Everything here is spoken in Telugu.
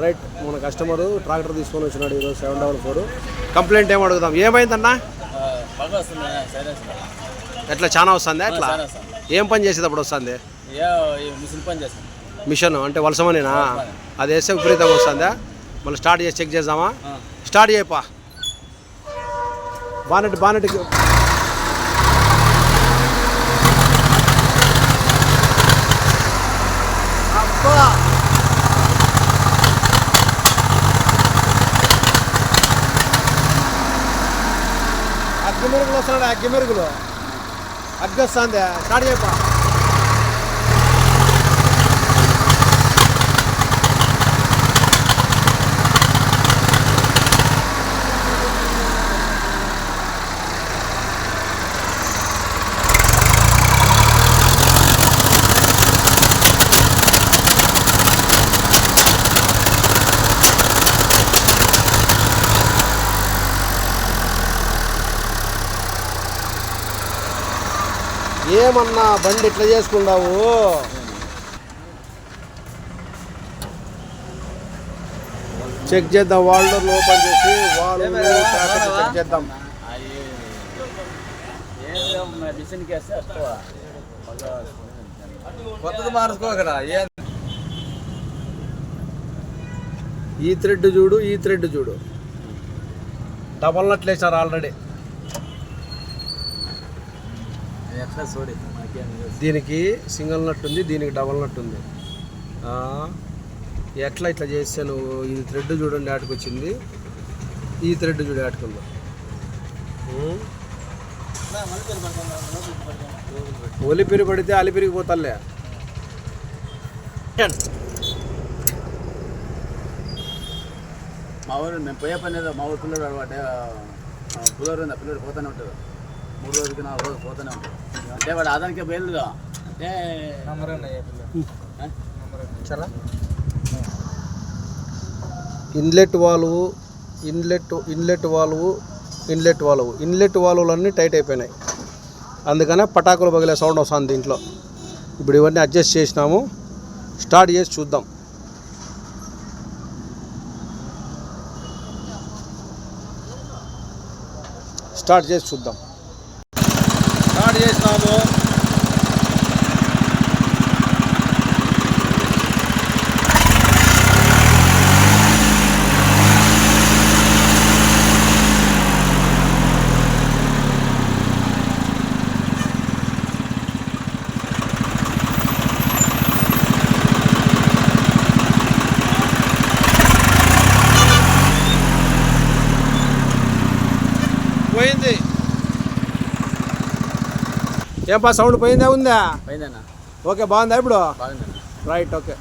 రైట్ మన కస్టమరు ట్రాక్టర్ తీసుకొని వచ్చినాడు ఈరోజు సెవెన్ డబల్ ఫోర్. కంప్లైంట్ ఏం అడుగుదాం? ఏమైందన్నా? ఎట్లా చాలా వస్తుందా వస్తుంది. ఏం పని చేసేటప్పుడు వస్తుంది? మిషన్ అంటే వలసమనేనా అది వేస్తే విపరీతంగా వస్తుందా? మళ్ళీ స్టార్ట్ చేసి చెక్ చేద్దామా? స్టార్ట్ చేయపా. బానెట్ బానెట్ ಗಿಮಿರ್ಗಳು ಸರ್ ಗಿಮಿರ್ಗಳು ಅಗ್ಗಸ್ ಅಂದೆ ಸಾಡಿಯಪ್ಪ ఏమన్నా బండి ఇట్లా చేసుకున్నావు చెక్ చేద్దాం వాళ్ళు ఓపెన్ చేసి వాళ్ళు చెక్ చేద్దాం. కొత్తది మార్చుకో అక్కడ ఈ థ్రెడ్ చూడు ఈ థ్రెడ్ చూడు. డబల్ నట్లు వేసారు ఆల్రెడీ ఎట్లా చూడి మనకేం తెలుసు. దీనికి సింగిల్ నట్ ఉంది దీనికి డబల్ నట్ ఉంది. ఆ, ఎట్లా ఇట్లా చేస్తే నువ్వు ఇది థ్రెడ్ చూడండి ఆటకు వచ్చింది ఈ థ్రెడ్ చూడు ఆటకుంది. ఒలిపిరి పడితే అలిపిరికి పోతాలే. మా ఊరు మేము పోయే పని మా ఊరు పిల్లడు అలవాటే పిల్లడు ఉంది పిల్లడు పోతూనే ఉంటాడు మూడు రోజులకి నాలుగు రోజులు పోతూనే ఉంటాడు అంటే వాడు ఆదానికే బయలుగా అంటే చాలా inlet valve inlet inlet valve inlet valve. Inlet వాల్వ్లన్నీ tight అయిపోయినాయి. అందుకనే పటాకులు పగిలే సౌండ్ వస్తుంది దీంట్లో. ఇప్పుడు ఇవన్నీ అడ్జస్ట్ చేసినాము. స్టార్ట్ చేసి చూద్దాం. స్టార్ట్ చేసి చూద్దాం. చేసినాము పోయింది ఏం పా సౌండ్ పోయిందా ఉందా? పోయిందన్న. ఓకే బాగుందా ఇప్పుడు? Right okay